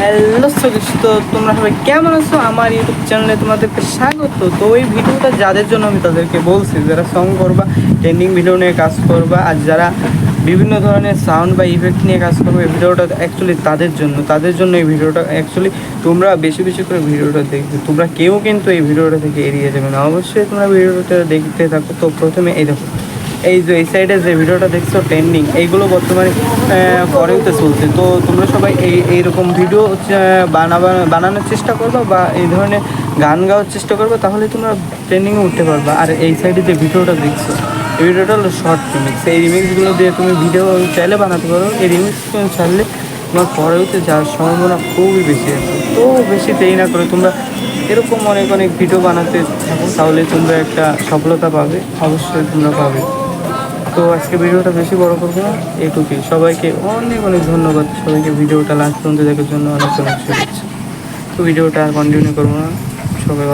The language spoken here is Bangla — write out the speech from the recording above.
হ্যালো সকিস তো তোমরা সবাই কেমন আছো? আমার ইউটিউব চ্যানেলে তোমাদেরকে স্বাগত। তো ওই ভিডিওটা যাদের জন্য আমি তাদেরকে বলছি, যারা সং করবা ট্রেন্ডিং ভিডিও নিয়ে কাজ করবা, আর যারা বিভিন্ন ধরনের সাউন্ড বা ইফেক্ট নিয়ে কাজ করবে, এই ভিডিওটা অ্যাকচুয়ালি তাদের জন্য। তাদের জন্য এই ভিডিওটা অ্যাকচুয়ালি তোমরা বেশি বেশি করে ভিডিওটা দেখবে। তোমরা কেউ কিন্তু এই ভিডিওটা থেকে এড়িয়ে যাবে না। অবশ্যই তোমরা ভিডিওটা দেখতে থাকো। তো প্রথমে এই দেখো। এই যে, এই সাইডে যে ভিডিওটা দেখছ ট্রেন্ডিং এইগুলো বর্তমানে পরেতে চলছে। তো তোমরা সবাই এই, এইরকম ভিডিও বানাবা, বানানোর চেষ্টা করবা বা এই ধরনের গান গাওয়ার চেষ্টা করবে, তাহলে তোমরা ট্রেন্ডিংয়ে উঠতে পারবা। আর এই সাইডে যে ভিডিওটা দেখছ, এই ভিডিওটা হলো শর্ট রিমিক্স এই রিমিক্সগুলো দিয়ে তুমি ভিডিও চাইলে বানাতে পারো। এই রিমিক্স ছাড়লে তোমার পরেওতে যাওয়ার সম্ভাবনা খুবই বেশি আছে। তো বেশি দেরি না করে তোমরা এরকম অনেক অনেক ভিডিও বানাতে থাকো, তাহলে তোমরা একটা সফলতা পাবে। অবশ্যই তোমরা পাবে। তো আজকে ভিডিওটা বেশি বড় করব না, এইটুকুই। সবাইকে অনেক অনেক ধন্যবাদ। সবাইকে ভিডিওটা লাস্ট পর্যন্ত দেখার জন্য অনেক অনেক শুভেচ্ছা। তো ভিডিওটা আর কন্টিনিউ করব না। সবাই